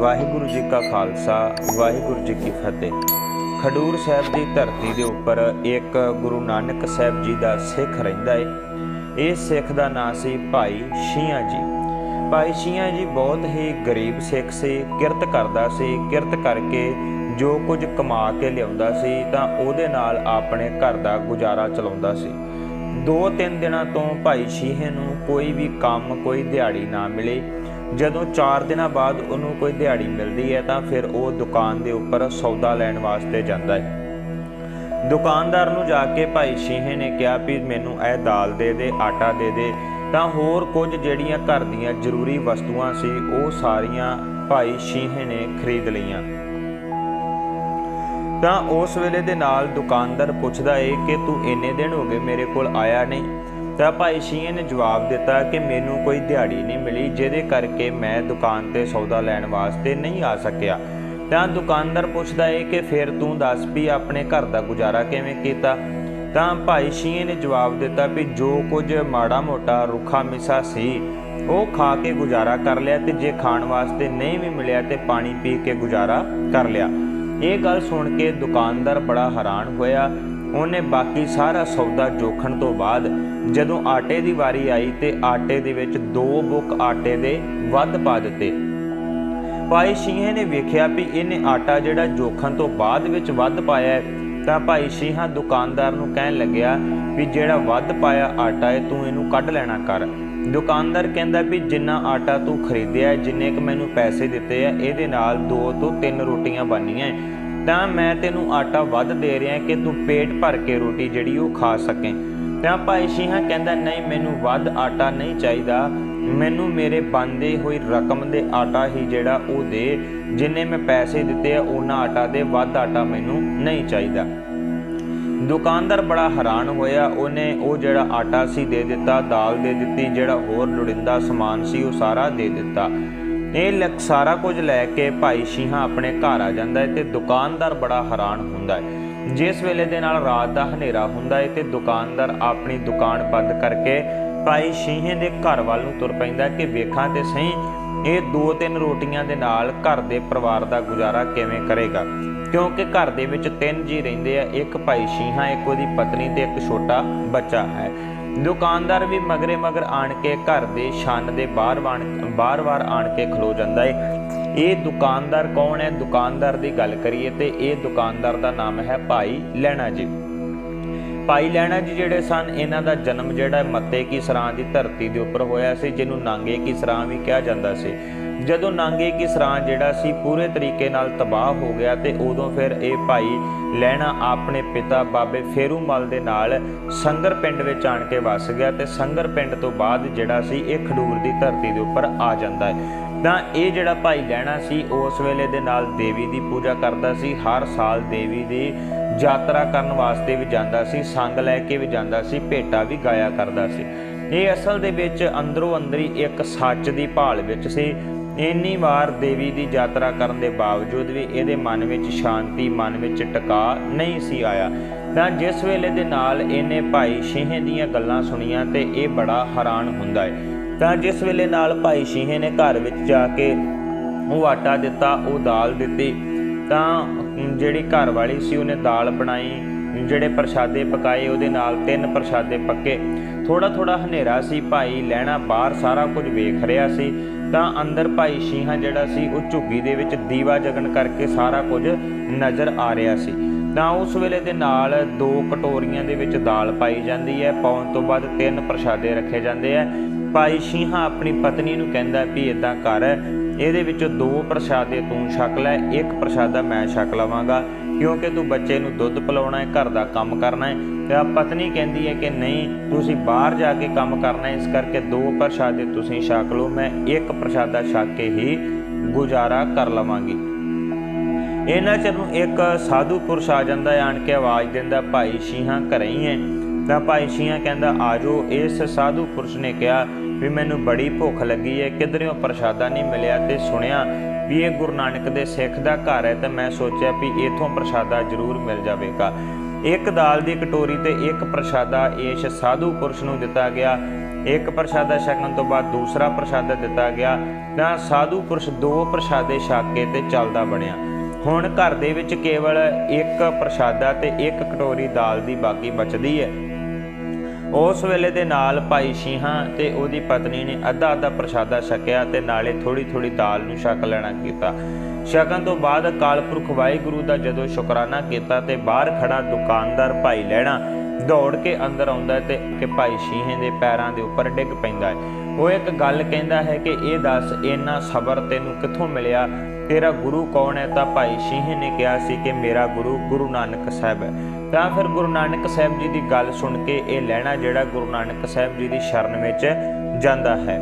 ਵਾਹਿਗੁਰੂ ਜੀ ਕਾ ਖਾਲਸਾ, ਵਾਹਿਗੁਰੂ ਜੀ ਕੀ ਫਤਿਹ। ਖਡੂਰ ਸਾਹਿਬ ਦੀ ਧਰਤੀ ਦੇ ਉੱਪਰ ਇੱਕ ਗੁਰੂ ਨਾਨਕ ਸਾਹਿਬ ਜੀ ਦਾ ਸਿੱਖ ਰਹਿੰਦਾ ਏ। ਇਹ ਸਿੱਖ ਦਾ ਨਾਂ ਸੀ ਭਾਈ ਸ਼ੀਆਂ ਜੀ। ਭਾਈ ਸ਼ੀਆਂ ਜੀ ਬਹੁਤ ਹੀ ਗਰੀਬ ਸਿੱਖ ਸੀ, ਕਿਰਤ ਕਰਦਾ ਸੀ, ਕਿਰਤ ਕਰਕੇ ਜੋ ਕੁਝ ਕਮਾ ਕੇ ਲਿਆਉਂਦਾ ਸੀ ਤਾਂ ਉਹਦੇ ਨਾਲ ਆਪਣੇ ਘਰ ਦਾ ਗੁਜ਼ਾਰਾ ਚਲਾਉਂਦਾ ਸੀ। ਦੋ ਤਿੰਨ ਦਿਨਾਂ ਤੋਂ ਭਾਈ ਸ਼ੀਹੇ ਨੂੰ ਕੋਈ ਵੀ ਕੰਮ, ਕੋਈ ਦਿਹਾੜੀ ਨਾ ਮਿਲੇ। ਜਦੋਂ 4 ਦਿਨਾਂ ਬਾਅਦ ਉਹਨੂੰ ਕੋਈ ਦਿਹਾੜੀ ਮਿਲਦੀ ਹੈ ਤਾਂ ਫਿਰ ਉਹ ਦੁਕਾਨ ਦੇ ਉੱਪਰ ਸੌਦਾ ਲੈਣ ਵਾਸਤੇ ਜਾਂਦਾ ਹੈ। ਦੁਕਾਨਦਾਰ ਨੂੰ ਜਾ ਕੇ ਭਾਈ ਸ਼ੀਹੇ ਨੇ ਕਿਹਾ ਵੀ ਮੈਨੂੰ ਇਹ ਦਾਲ ਦੇ ਦੇ, ਆਟਾ ਦੇ ਦੇ। ਤਾਂ ਹੋਰ ਕੁਝ ਜਿਹੜੀਆਂ ਘਰ ਦੀਆਂ ਜ਼ਰੂਰੀ ਵਸਤੂਆਂ ਸੀ, ਉਹ ਸਾਰੀਆਂ ਭਾਈ ਸ਼ੀਹੇ ਨੇ ਖਰੀਦ ਲਈਆਂ। ਤਾਂ ਉਸ ਵੇਲੇ ਦੇ ਨਾਲ ਦੁਕਾਨਦਾਰ ਪੁੱਛਦਾ ਏ ਕਿ ਤੂੰ ਇੰਨੇ ਦਿਨ ਹੋ ਗਏ ਮੇਰੇ ਕੋਲ ਆਇਆ ਨਹੀਂ? ਤਾਂ ਭਾਈ ਸ਼ੀਏ ਨੇ ਜਵਾਬ ਦਿੱਤਾ ਕਿ ਮੈਨੂੰ ਕੋਈ ਦਿਹਾੜੀ ਨਹੀਂ ਮਿਲੀ, ਜਿਹਦੇ ਕਰਕੇ ਮੈਂ ਦੁਕਾਨ ਤੇ ਸੌਦਾ ਲੈਣ ਵਾਸਤੇ ਨਹੀਂ ਆ ਸਕਿਆ। ਤਾਂ ਦੁਕਾਨਦਾਰ ਪੁੱਛਦਾ ਏ ਕਿ ਫਿਰ ਤੂੰ ਦੱਸ ਵੀ ਆਪਣੇ ਘਰ ਦਾ ਗੁਜ਼ਾਰਾ ਕਿਵੇਂ ਕੀਤਾ? ਤਾਂ ਭਾਈ ਸ਼ੀਏ ਨੇ ਜਵਾਬ ਦਿੱਤਾ ਵੀ ਜੋ ਕੁਝ ਮਾੜਾ ਮੋਟਾ ਰੁੱਖਾ ਮਿਸਾ ਸੀ, ਉਹ ਖਾ ਕੇ ਗੁਜ਼ਾਰਾ ਕਰ ਲਿਆ ਤੇ ਜੇ ਖਾਣ ਵਾਸਤੇ ਨਹੀਂ ਵੀ ਮਿਲਿਆ ਤੇ ਪਾਣੀ ਪੀ ਕੇ ਗੁਜ਼ਾਰਾ ਕਰ ਲਿਆ। ਇਹ ਗੱਲ ਸੁਣ ਕੇ ਦੁਕਾਨਦਾਰ ਬੜਾ ਹੈਰਾਨ ਹੋਇਆ ਉਹਨੇ ਬਾਕੀ ਸਾਰਾ ਸੌਦਾ ਜੋਖਣ ਤੋਂ ਬਾਅਦ ਜਦੋਂ ਆਟੇ ਦੀ ਵਾਰੀ ਆਈ ਤੇ ਆਟੇ ਦੇ ਵਿੱਚ ਦੋ ਬੁੱਕ ਆਟੇ ਦੇ ਵੱਧ ਪਾ ਦਿੱਤੇ ਭਾਈ ਸ਼ੀਹੇ ਨੇ ਵੇਖਿਆ ਵੀ ਇਹਨੇ ਆਟਾ ਜਿਹੜਾ ਜੋਖਣ ਤੋਂ ਬਾਅਦ ਵਿੱਚ ਵੱਧ ਪਾਇਆ ਹੈ, ਤਾਂ ਭਾਈ ਸ਼ੀਹਾ ਦੁਕਾਨਦਾਰ ਨੂੰ ਕਹਿਣ ਲੱਗਿਆ ਵੀ ਜਿਹੜਾ ਵੱਧ ਪਾਇਆ ਆਟਾ ਹੈ, ਤੂੰ ਇਹਨੂੰ ਕੱਢ ਲੈਣਾ ਕਰ ਦੁਕਾਨਦਾਰ ਕਹਿੰਦਾ ਵੀ ਜਿੰਨਾ ਆਟਾ ਤੂੰ ਖਰੀਦਿਆ ਜਿੰਨੇ ਕ ਮੈਨੂੰ ਪੈਸੇ ਦਿੱਤੇ ਆ, ਇਹਦੇ ਨਾਲ ਦੋ ਤੋਂ ਤਿੰਨ ਰੋਟੀਆਂ ਬਣਨੀਆਂ ਹੈ। ਤਾਂ ਮੈਂ ਤੈਨੂੰ ਆਟਾ ਵੱਧ ਦੇ ਰਿਹਾ ਕਿ ਤੂੰ ਪੇਟ ਭਰ ਕੇ ਰੋਟੀ ਜਿਹੜੀ ਉਹ ਖਾ ਸਕੇ। ਤਾਂ ਭਾਈ ਸ਼ੀਹਾ ਕਹਿੰਦਾ, ਨਹੀਂ, ਮੈਨੂੰ ਵੱਧ ਆਟਾ ਨਹੀਂ ਚਾਹੀਦਾ। ਮੈਨੂੰ ਮੇਰੇ ਬੰਦੇ ਹੋਈ ਰਕਮ ਦੇ ਆਟਾ ਹੀ ਜਿਹੜਾ ਉਹ ਦੇ। ਜਿੰਨੇ ਮੈਂ ਪੈਸੇ ਦਿੱਤੇ ਆ, ਉਹਨਾਂ ਆਟਾ ਦੇ ਵੱਧ ਆਟਾ ਮੈਨੂੰ ਨਹੀਂ ਚਾਹੀਦਾ। ਦੁਕਾਨਦਾਰ ਬੜਾ ਹੈਰਾਨ ਹੋਇਆ। ਉਹਨੇ ਉਹ ਜਿਹੜਾ ਆਟਾ ਸੀ ਦੇ ਦਿੱਤਾ, ਦਾਲ ਦੇ ਦਿੱਤੀ, ਜਿਹੜਾ ਹੋਰ ਲੋੜਿੰਦਾ ਸਮਾਨ ਸੀ, ਉਹ ਸਾਰਾ ਦੇ ਦਿੱਤਾ। ਇਹ ਲਕ ਸਾਰਾ ਕੁਝ ਲੈ ਕੇ ਭਾਈ ਸ਼ੀਹਾ ਆਪਣੇ ਘਰ ਆ ਜਾਂਦਾ ਹੈ ਤੇ ਦੁਕਾਨਦਾਰ ਬੜਾ ਹੈਰਾਨ ਹੁੰਦਾ ਹੈ। ਜਿਸ ਵੇਲੇ ਦੇ ਨਾਲ ਰਾਤ ਦਾ ਹਨੇਰਾ ਹੁੰਦਾ ਹੈ ਤੇ ਦੁਕਾਨਦਾਰ ਆਪਣੀ ਦੁਕਾਨ ਬੰਦ ਕਰਕੇ ਭਾਈ ਸ਼ੀਹੇ ਦੇ ਘਰ ਵੱਲ ਨੂੰ ਤੁਰ ਪੈਂਦਾ ਕਿ ਵੇਖਾਂ ਤੇ ਸਹੀ ਇਹ ਦੋ ਤਿੰਨ ਰੋਟੀਆਂ ਦੇ ਨਾਲ ਘਰ ਦੇ ਪਰਿਵਾਰ ਦਾ ਗੁਜ਼ਾਰਾ ਕਿਵੇਂ ਕਰੇਗਾ। ਕਿਉਂਕਿ ਘਰ ਦੇ ਵਿੱਚ ਤਿੰਨ ਜੀ ਰਹਿੰਦੇ ਆ, ਇੱਕ ਭਾਈ ਸ਼ੀਹਾ, ਇੱਕ ਉਹਦੀ ਪਤਨੀ ਤੇ ਇੱਕ ਛੋਟਾ ਬੱਚਾ ਹੈ। ਦੁਕਾਨਦਾਰ ਵੀ ਮਗਰੇ ਮਗਰ ਆਣ ਕੇ ਘਰ ਦੇ ਛੰਨ ਦੇ ਬਾਹਰ ਬਾਰ-ਬਾਰ ਆਣ ਕੇ ਖਲੋ ਜਾਂਦਾ ਹੈ ਇਹ ਦੁਕਾਨਦਾਰ ਕੌਣ ਹੈ? ਦੁਕਾਨਦਾਰ ਦੀ ਗੱਲ ਕਰੀਏ ਤੇ ਇਹ ਦੁਕਾਨਦਾਰ ਦਾ ਨਾਮ ਹੈ ਭਾਈ ਲੈਣਾ ਜੀ। ਭਾਈ ਲੈਣਾ ਜੀ ਜਿਹੜੇ ਸਨ, ਇਹਨਾਂ ਦਾ ਜਨਮ ਜਿਹੜਾ ਮੱਤੇ ਕੀ ਸਰਾਂ ਦੀ ਧਰਤੀ ਦੇ ਉੱਪਰ ਹੋਇਆ ਸੀ, ਜਿਹਨੂੰ ਨਾਂਗੇ ਕੀ ਸਰਾਂ ਵੀ ਕਿਹਾ ਜਾਂਦਾ ਸੀ। ਜਦੋਂ ਨਾਂਗੇ ਕੀ ਸਰਾਂ ਜਿਹੜਾ ਸੀ ਪੂਰੇ ਤਰੀਕੇ ਨਾਲ ਤਬਾਹ ਹੋ ਗਿਆ ਤੇ ਉਦੋਂ ਫਿਰ ਇਹ ਭਾਈ ਲੈਣਾ ਆਪਣੇ ਪਿਤਾ ਬਾਬੇ ਫੇਰੂਮਲ ਦੇ ਨਾਲ ਸੰਗਰ ਪਿੰਡ ਵਿੱਚ ਆਣ ਕੇ ਵਸ ਗਿਆ ਤੇ ਸੰਗਰ ਪਿੰਡ ਤੋਂ ਬਾਅਦ ਜਿਹੜਾ ਸੀ ਇਹ ਖਡੂਰ ਦੀ ਧਰਤੀ ਦੇ ਉੱਪਰ ਆ ਜਾਂਦਾ ਹੈ। ਤਾਂ ਇਹ ਜਿਹੜਾ ਭਾਈ ਲੈਣਾ ਸੀ ਉਸ ਵੇਲੇ ਦੇ ਨਾਲ ਦੇਵੀ ਦੀ ਪੂਜਾ ਕਰਦਾ ਸੀ। ਹਰ ਸਾਲ ਦੇਵੀ ਦੀ ਯਾਤਰਾ ਕਰਨ ਵਾਸਤੇ ਵੀ ਜਾਂਦਾ ਸੀ, ਸੰਗ ਲੈ ਕੇ ਵੀ ਜਾਂਦਾ ਸੀ, ਭੇਟਾ ਵੀ ਗਾਇਆ ਕਰਦਾ ਸੀ। ਇਹ ਅਸਲ ਦੇ ਵਿੱਚ ਅੰਦਰੋਂ ਅੰਦਰੀ ਇੱਕ ਸੱਚ ਦੀ ਭਾਲ ਵਿੱਚ ਸੀ। ਇੰਨੀ ਵਾਰ ਦੇਵੀ ਦੀ ਯਾਤਰਾ ਕਰਨ ਦੇ ਬਾਵਜੂਦ ਵੀ ਇਹਦੇ ਮਨ ਵਿੱਚ ਸ਼ਾਂਤੀ, ਮਨ ਵਿੱਚ ਟਿਕਾ ਨਹੀਂ ਸੀ ਆਇਆ। ਤਾਂ ਜਿਸ ਵੇਲੇ ਦੇ ਨਾਲ ਇਹਨੇ ਭਾਈ ਸ਼ੀਹੇ ਦੀਆਂ ਗੱਲਾਂ ਸੁਣੀਆਂ ਤੇ ਇਹ ਬੜਾ ਹੈਰਾਨ ਹੁੰਦਾ ਹੈ। ਤਾਂ ਜਿਸ ਵੇਲੇ ਨਾਲ ਭਾਈ ਸ਼ੀਹੇ ਨੇ ਘਰ ਵਿੱਚ ਜਾ ਕੇ ਉਹ ਆਟਾ ਦਿੱਤਾ, ਉਹ ਦਾਲ ਦਿੱਤੀ, ਤਾਂ ਜਿਹੜੀ ਘਰ ਵਾਲੀ ਸੀ ਉਹਨੇ ਦਾਲ ਬਣਾਈ, ਜਿਹੜੇ ਪ੍ਰਸ਼ਾਦੇ ਪਕਾਏ, ਉਹਦੇ ਨਾਲ ਤਿੰਨ ਪ੍ਰਸ਼ਾਦੇ ਪੱਕੇ। ਥੋੜਾ ਥੋੜਾ ਹਨੇਰਾ ਸੀ, ਭਾਈ ਲੈਣਾ ਬਾਹਰ ਸਾਰਾ ਕੁਝ ਵੇਖ ਰਿਹਾ ਸੀ। ਤਾਂ ਅੰਦਰ ਭਾਈ ਸ਼ੀਹਾ ਜਿਹੜਾ ਸੀ, ਉਹ ਝੁੱਗੀ ਦੇ ਵਿੱਚ ਦੀਵਾ ਜਗਣ ਕਰਕੇ ਸਾਰਾ ਕੁਝ ਨਜ਼ਰ ਆ ਰਿਹਾ ਸੀ। ਤਾਂ ਉਸ ਵੇਲੇ ਦੇ ਨਾਲ ਦੋ ਕਟੋਰੀਆਂ ਦੇ ਵਿੱਚ ਦਾਲ ਪਾਈ ਜਾਂਦੀ ਹੈ। ਪਾਉਣ ਤੋਂ ਬਾਅਦ ਤਿੰਨ ਪ੍ਰਸ਼ਾਦੇ ਰੱਖੇ ਜਾਂਦੇ ਆ। ਭਾਈ ਸ਼ੀਹਾ ਆਪਣੀ ਪਤਨੀ ਨੂੰ ਕਹਿੰਦਾ ਵੀ ਇਦਾਂ ਕਰ, ਇਹਦੇ ਵਿੱਚੋਂ ਦੋ ਪ੍ਰਸ਼ਾਦੇ ਤੂੰ ਛਕ ਲੈ, ਇੱਕ ਪ੍ਰਸ਼ਾਦਾ ਮੈਂ ਛਕ ਲਵਾਂਗਾ। ਕਿਉਂਕਿ ਤੂੰ ਬੱਚੇ ਨੂੰ ਦੁੱਧ ਪਿਲਾਉਣਾ ਹੈ, ਘਰ ਦਾ ਕੰਮ ਕਰਨਾ ਹੈ ਤੇ ਆ ਪਤਨੀ ਕਹਿੰਦੀ ਹੈ ਕਿ ਨਹੀਂ, ਤੁਸੀਂ ਬਾਹਰ ਜਾ ਕੇ ਕੰਮ ਕਰਨਾ ਹੈ, ਇਸ ਕਰਕੇ ਦੋ ਪ੍ਰਸ਼ਾਦੇ ਤੁਸੀਂ ਛਕ ਲਓ, ਮੈਂ ਇੱਕ ਪ੍ਰਸ਼ਾਦਾ ਛਕ ਕੇ ਹੀ ਗੁਜ਼ਾਰਾ ਕਰ ਲਵਾਂਗੀ। ਇਹਨਾਂ ਚਿਰ ਨੂੰ ਇੱਕ ਸਾਧੂ ਪੁਰਸ਼ ਆ ਜਾਂਦਾ ਹੈ, ਆਣ ਕੇ ਆਵਾਜ਼ ਦਿੰਦਾ, ਭਾਈ ਸ਼ੀਹਾਂ ਘਰੇ ਹੀ ਹੈ। ਤਾਂ ਭਾਈ ਸ਼ੀਹਾਂ ਕਹਿੰਦਾ ਆਜੋ ਇਸ ਸਾਧੂ ਪੁਰਸ਼ ਨੇ ਕਿਹਾ ਵੀ ਮੈਨੂੰ ਬੜੀ ਭੁੱਖ ਲੱਗੀ ਹੈ ਕਿਧਰਿਓਂ ਪ੍ਰਸ਼ਾਦਾ ਨਹੀਂ ਮਿਲਿਆ ਤੇ ਸੁਣਿਆ ਵੀ ਇਹ ਗੁਰੂ ਨਾਨਕ ਦੇ ਸਿੱਖ ਦਾ ਘਰ ਹੈ ਤੇ ਮੈਂ ਸੋਚਿਆ ਵੀ ਇਥੋਂ ਪ੍ਰਸ਼ਾਦਾ ਜ਼ਰੂਰ ਮਿਲ ਜਾਵੇਗਾ। ਇੱਕ ਦਾਲ ਦੀ ਕਟੋਰੀ ਤੇ ਇੱਕ ਪ੍ਰਸ਼ਾਦਾ ਇਸ ਸਾਧੂ ਪੁਰਸ਼ ਨੂੰ ਦਿੱਤਾ ਗਿਆ। ਇੱਕ ਪ੍ਰਸ਼ਾਦਾ ਛਕਣ ਤੋਂ ਬਾਅਦ ਦੂਸਰਾ ਪ੍ਰਸ਼ਾਦਾ ਦਿੱਤਾ ਗਿਆ ਤਾਂ ਸਾਧੂ ਪੁਰਸ਼ ਦੋ ਪ੍ਰਸ਼ਾਦੇ ਛਕ ਕੇ ਤੇ ਚੱਲਦਾ ਬਣਿਆ। ਹੁਣ ਘਰ ਦੇ ਵਿੱਚ ਕੇਵਲ ਇੱਕ ਪ੍ਰਸ਼ਾਦਾ ਤੇ ਇੱਕ ਕਟੋਰੀ ਦਾਲ ਦੀ ਬਾਕੀ ਬਚਦੀ ਹੈ ਉਸ ਵੇਲੇ ਦੇ ਨਾਲ ਭਾਈ ਸ਼ੀਹਾਂ ਤੇ ਉਹਦੀ ਪਤਨੀ ਨੇ ਅੱਧਾ ਅੱਧਾ ਪ੍ਰਸ਼ਾਦਾ ਛਕਿਆ ਤੇ ਨਾਲੇ ਥੋੜੀ ਥੋੜੀ ਦਾਲ ਨੂੰ ਛਕ ਲੈਣਾ ਕੀਤਾ। ਛਕਣ ਤੋਂ ਬਾਅਦ ਕਾਲਪੁਰਖ ਵਾਹਿਗੁਰੂ ਦਾ ਜਦੋਂ ਸ਼ੁਕਰਾਨਾ ਕੀਤਾ ਤੇ ਬਾਹਰ ਖੜਾ ਦੁਕਾਨਦਾਰ ਭਾਈ ਲੈਣਾ ਦੌੜ ਕੇ ਅੰਦਰ ਆਉਂਦਾ ਹੈ ਤੇ ਕਿ ਭਾਈ ਸ਼ੀਹੇ ਦੇ ਪੈਰਾਂ ਦੇ ਉੱਪਰ ਡਿੱਗ ਪੈਂਦਾ ਹੈ। ਉਹ ਇੱਕ ਗੱਲ ਕਹਿੰਦਾ ਹੈ ਕਿ ਇਹ ਦੱਸ, ਇੰਨਾ ਸਬਰ ਤੈਨੂੰ ਕਿੱਥੋਂ ਮਿਲਿਆ? ਤੇਰਾ ਗੁਰੂ ਕੌਣ ਹੈ? ਤਾਂ ਭਾਈ ਸ਼ੀਹੇ ਨੇ ਕਿਹਾ ਸੀ ਕਿ ਮੇਰਾ ਗੁਰੂ ਗੁਰੂ ਨਾਨਕ ਸਾਹਿਬ ਹੈ। ਤਾਂ ਫਿਰ ਗੁਰੂ ਨਾਨਕ ਸਾਹਿਬ ਜੀ ਦੀ ਗੱਲ ਸੁਣ ਕੇ ਇਹ ਲੈਣਾ ਜਿਹੜਾ ਗੁਰੂ ਨਾਨਕ ਸਾਹਿਬ ਜੀ ਦੀ ਸ਼ਰਨ ਵਿੱਚ ਜਾਂਦਾ ਹੈ।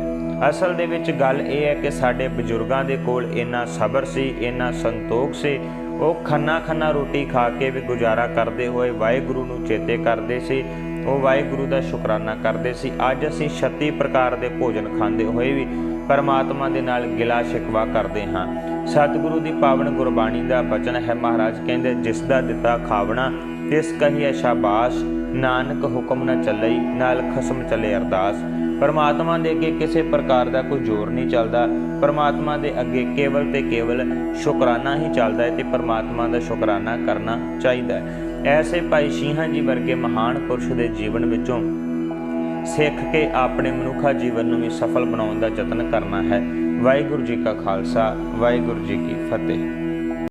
ਅਸਲ ਦੇ ਵਿੱਚ ਗੱਲ ਇਹ ਹੈ ਕਿ ਸਾਡੇ ਬਜ਼ੁਰਗਾਂ ਦੇ ਕੋਲ ਇੰਨਾ ਸਬਰ ਸੀ, ਇੰਨਾ ਸੰਤੋਖ ਸੀ। ਉਹ ਖੰਨਾ ਖੰਨਾ ਰੋਟੀ ਖਾ ਕੇ ਵੀ ਗੁਜ਼ਾਰਾ ਕਰਦੇ ਹੋਏ ਵਾਹਿਗੁਰੂ ਨੂੰ ਚੇਤੇ ਕਰਦੇ ਸੀ। ਉਹ ਵਾਹਿਗੁਰੂ ਦਾ ਸ਼ੁਕਰਾਨਾ ਕਰਦੇ ਸੀ। ਅੱਜ ਅਸੀਂ 36 ਪ੍ਰਕਾਰ ਦੇ ਭੋਜਨ ਖਾਂਦੇ ਹੋਏ ਵੀ ਪਰਮਾਤਮਾ ਦੇ ਨਾਲ ਗਿਲਾ ਸ਼ਿਕਵਾ ਕਰਦੇ ਹਾਂ। ਸਤਿਗੁਰੂ ਦੀ ਪਾਵਨ ਗੁਰਬਾਣੀ ਦਾ ਬਚਨ ਹੈ ਮਹਾਰਾਜ ਕਹਿੰਦੇ, ਜਿਸ ਦਾ ਦਿੱਤਾ ਖਾਵਣਾ, ਤਿਸ ਕਹੀਏ ਸ਼ਾਬਾਸ਼। ਨਾਨਕ ਹੁਕਮ ਨਾ ਚੱਲਈ, ਨਾਲ ਖਸਮ ਚੱਲੇ ਅਰਦਾਸ। ਪਰਮਾਤਮਾ ਦੇ ਅੱਗੇ ਕਿਸੇ ਪ੍ਰਕਾਰ ਦਾ ਕੋਈ ਜ਼ੋਰ ਨਹੀਂ ਚੱਲਦਾ। ਪਰਮਾਤਮਾ ਦੇ ਅੱਗੇ ਕੇਵਲ ਤੇ ਕੇਵਲ ਸ਼ੁਕਰਾਨਾ ਹੀ ਚੱਲਦਾ ਹੈ ਤੇ ਪਰਮਾਤਮਾ ਦਾ ਸ਼ੁਕਰਾਨਾ ਕਰਨਾ ਚਾਹੀਦਾ ਹੈ। ਐਸੇ ਭਾਈ ਸ਼ੀਹਾਂ ਜੀ ਵਰਗੇ ਮਹਾਨ ਪੁਰਸ਼ ਦੇ ਜੀਵਨ ਵਿੱਚੋਂ ਸਿੱਖ ਕੇ ਆਪਣੇ ਮਨੁੱਖਾ ਜੀਵਨ ਨੂੰ ਵੀ ਸਫਲ ਬਣਾਉਣ ਦਾ ਯਤਨ ਕਰਨਾ ਹੈ। ਵਾਹਿਗੁਰੂ ਜੀ ਕਾ ਖਾਲਸਾ, ਵਾਹਿਗੁਰੂ ਜੀ ਕੀ ਫਤਿਹ।